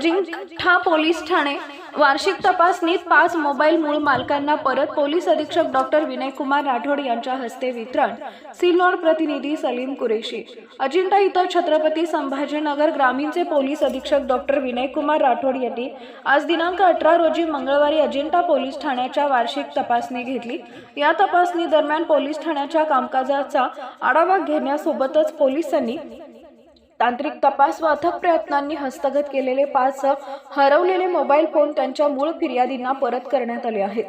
Ajanta police Thane. वार्षिक तपासणीत पाच मोबाईल मूळ मालकांना परत पोलीस अधीक्षक डॉक्टर विनयकुमार राठोड यांच्या हस्ते वितरण. सिल्लोड प्रतिनिधी सलीम कुरेशी. अजिंठा इथं छत्रपती संभाजीनगर ग्रामीणचे पोलीस अधीक्षक डॉक्टर विनयकुमार राठोड यांनी आज दिनांक अठरा रोजी मंगळवारी अजिंठा पोलीस ठाण्याच्या वार्षिक तपासणी घेतली. या तपासणी दरम्यान पोलीस ठाण्याच्या कामकाजाचा आढावा घेण्यासोबतच पोलिसांनी तांत्रिक तपास व अथक प्रयत्नांनी हस्तगत केलेले पाच हरवलेले मोबाईल फोन त्यांच्या मूळ फिर्यादींना परत करण्यात आले आहेत.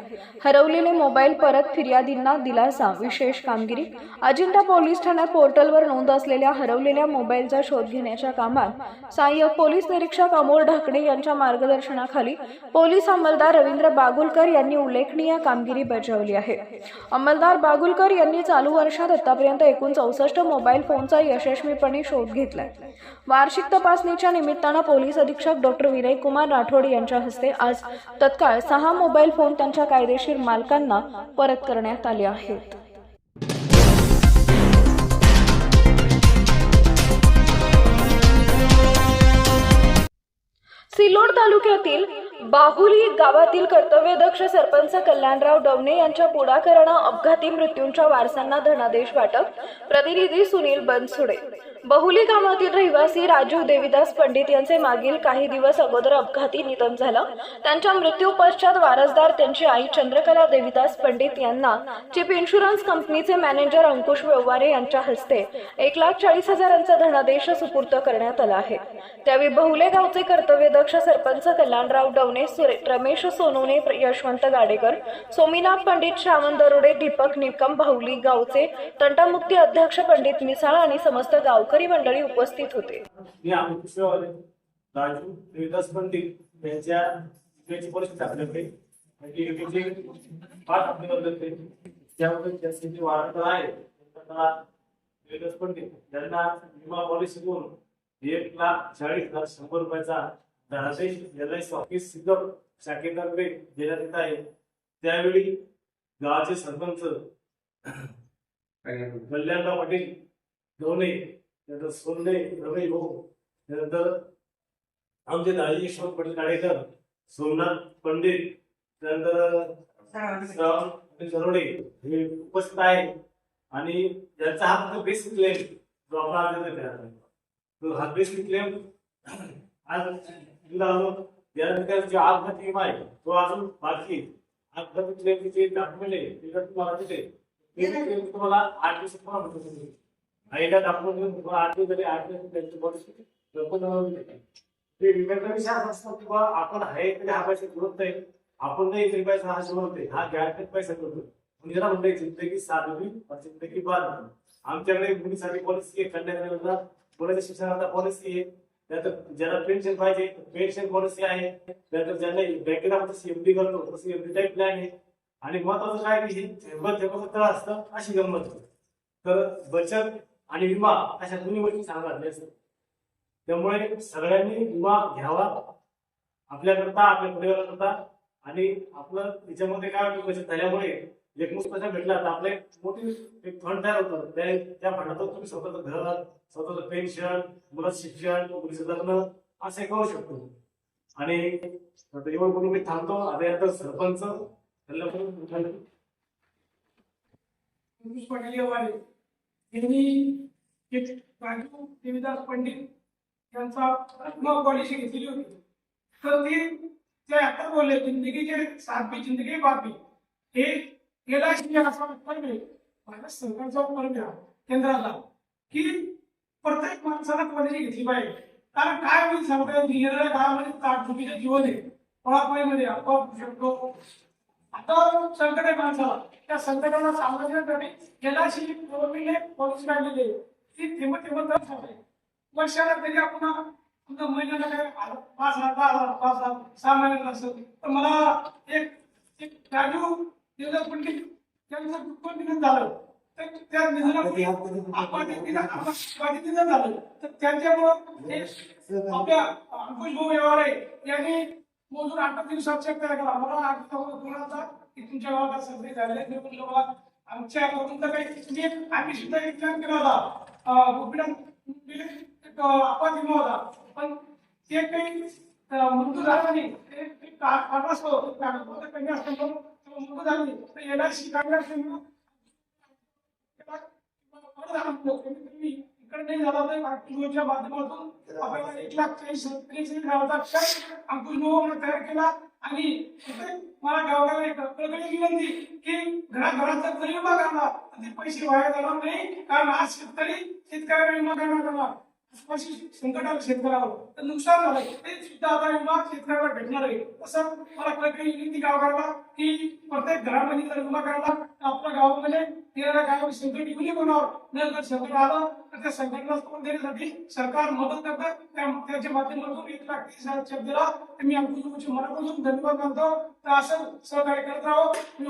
हरवलेले मोबाईल परत फिर्यादींना दिलासा विशेष कामगिरी. अजिंठा पोलीस ठाण्यात पोर्टलवर नोंद असलेल्या हरवलेल्या मोबाईलचा शोध घेण्याच्या कामात सहाय्यक पोलीस निरीक्षक अमोल ढाकणे यांच्या मार्गदर्शनाखाली पोलीस अंमलदार रवींद्र बागुलकर यांनी उल्लेखनीय कामगिरी बजावली आहे. अंमलदार बागुलकर यांनी चालू वर्षात आतापर्यंत एकूण चौसष्ट मोबाईल फोनचा यशस्वीपणे शोध घेतलाय. वार्षिक तपासणीच्या निमित्तानं पोलीस अधीक्षक डॉक्टर विनय कुमार राठोड यांच्या हस्ते आज तत्काळ सहा मोबाईल फोन त्यांच्या कायदेशीर मालकांना परत करण्यात आले आहेत. सिल्लोड तालुक्यातील बाहुली गावातील कर्तव्यदक्ष सरपंच कल्याणराव डवणे यांच्या पुढाकारानं अपघाती मृत्यूंच्या वारसांना धनादेश वाटप प्रतिनिधी सुनील बनसुडे. बहुली गावातील रहिवासी राजू देविदास पंडित यांचे मागील काही दिवस अगोदर अपघाती निधन झालं. त्यांच्या मृत्यू पश्चात वारसदार त्यांची आई चंद्रकला देविदास पंडित यांना चिप इन्शुरन्स कंपनीचे मॅनेजर अंकुश व्यवहारे यांच्या हस्ते एक लाख चाळीस हजारांचा धनादेश सुपूर्त करण्यात आला आहे. त्यावेळी बहुले गावचे कर्तव्यदक्ष सरपंच कल्याणराव डवणे सुरे रमेश सोनवणे यशवंत गाडेकर सोमीनाथ पंडित श्रावण दरोडे दीपक निकम भाऊली गावचे तंटामुक्ती अध्यक्ष पंडित मिसाळ आणि समस्त गाव गावकरी मंडळी उपस्थित होते. राजू देवदास पंडित यांच्या त्यामुळे आहे त्यांना देवदास पंडित यांना विमा पॉलिसी करून एक लाख चाळीस हजार शंभर रुपयाचा धनादेश एल आय सी ऑफिस सिद्धर शाखेतर्फे देण्यात येत आहे. त्यावेळी गावाचे सरपंच कल्याणराव पाटील गवणे त्यानंतर सोनले रवी भाऊ त्यानंतर आमचे दाजी यशवंत पटेल काडेकर सोमनाथ पंडित त्यानंतर दरोडे हे उपस्थित आहे आणि याचा हा फक्त बेसिक क्लेम जो आपण आज देतोय त्याला. तो हा बेसिक क्लेम आज दिला जातो. यानंतर जे अपघाती विमा आहे तो अजून बाकी. अपघाती क्लेमचे जे डॉक्युमेंट आहे ते जर तुम्हाला दिले ते तुम्हाला आठ दिवसात पुन्हा आणि जाईल. आईला दाखवून देऊन तुम्हाला आठ जरी झाले आठ त्यांची परिस्थिती लवकर ते विम्याचा विषय असा असतो की बा आपण आहे तरी हा पैसे जुळत नाही आपण नाही तरी पैसा हा जुळवते हा गॅरंटेड पैसा करतो म्हणजे ना म्हणते जिंदगी साधवी जिंदगी बाद आमच्याकडे मुलीसाठी पॉलिसी आहे कन्यादानाला मुलाच्या शिक्षणाचा पॉलिसी आहे. त्यानंतर ज्याला पेन्शन पाहिजे पेन्शन पॉलिसी आहे. त्यानंतर ज्यांना बँकेत आपण सीएमडी करतो तसं एमडी टाईप प्लॅन आहे. आणि महत्वाचं काय की हे थेंबत थेंबत तळ असतं अशी गंमत तर बचत आणि विमा अशा दोन्ही गोष्टी सांगतात असतात त्यामुळे सगळ्यांनी विमा घ्यावा आपल्याकरता आपल्या परिवाराकरता. आणि आपलं त्याच्यामध्ये काय होतं बचत झाल्यामुळे एकमुख पैसा भेटला तर आपले मोठी एक फंड तयार होतं. त्या त्या फंडातून तुम्ही स्वतःचं घर स्वतःचं पेन्शन मुलाचं शिक्षण मुलीचं लग्न असं करू शकतो. आणि एवढं बोलून मी थांबतो. आता यानंतर सरपंच पाटील यांनी एक राजू पंडित यांचा विमा पॉलिसी घेतलेली होती. तर ती ते आता बोलले जिंदगीचे सातवी जिंदगी बातमी हे गेला असा उत्तर मिळेल. भारत सरकारचा उत्तर मिळा केंद्राला की प्रत्येक माणसाला पॉलिसी घेतली पाहिजे. कारण काय होईल सांगता येणाऱ्या काळामध्ये ताटफुटीचं जीवन आहे. पळापळीमध्ये आपोआप शकतो आता संकट आहे माणसाला त्या संकटाला सामोरं जाण्यासाठी गेल्याशी गव्हर्नमेंटने काढलेली आहे ती थेंब थेंब करत आहे वर्षाला तरी आपण आमच्या महिन्याला काय पाच हजार दहा हजार पाच हजार सहा महिन्याला असं. तर मला एक एक राजू दिवस पंडित त्यांचं दुःख निधन झालं. तर त्या निधनामुळे निधन झालं. तर त्यांच्यामुळं आपल्या अंकुश भाऊ व्यवहार आहे. यांनी मोजून आठ दिवसात चेक करायला मला आठ कोणाचा की तुमच्या गावात सर्वे झाले. ते म्हणलं मला आमच्या गावातून तर काही तुम्ही आम्ही सुद्धा एक प्लॅन केला होता. गोपीनाथ होता. पण ते काही मृत्यू झाला नाही. ते- ते असतो कमी असतो. तो मंजूर झाला नाही. तर एलआयसी काढण्यास नाही झाला तर अक्टोबरच्या माध्यमातून एक लाख चाळीस त्रेचाळीस गावाचा अंकुश मोहन तयार केला. आणि मला गावाला एक कळकळी विनंती की घराघरात तरी जरी विमा काढला ते पैसे वाया जाणार नाही कारण आज शेतकरी शेतकऱ्याला विमा करण्यात करणार पैसे संकट आलं शेतकऱ्यावर तर नुकसान झालं ते सुद्धा आता विमा शेतकऱ्याला भेटणार आहे. तसं मला कळकळी विनंती गावकऱ्याला की प्रत्येक घरामध्ये जर विमा काढला तर आपल्या गावामध्ये येणाऱ्या गावामध्ये संकट कुणी कोणावर नाही जर संकट आलं तर त्या संकटाला तोंड देण्यासाठी सरकार मदत करतं त्याच्या माध्यमातून एक लाख तीस हजार चेक दिला. तर मी अंकुशची मनापासून धन्यवाद मानतो. तर असं सहकार्य करत राहो. मी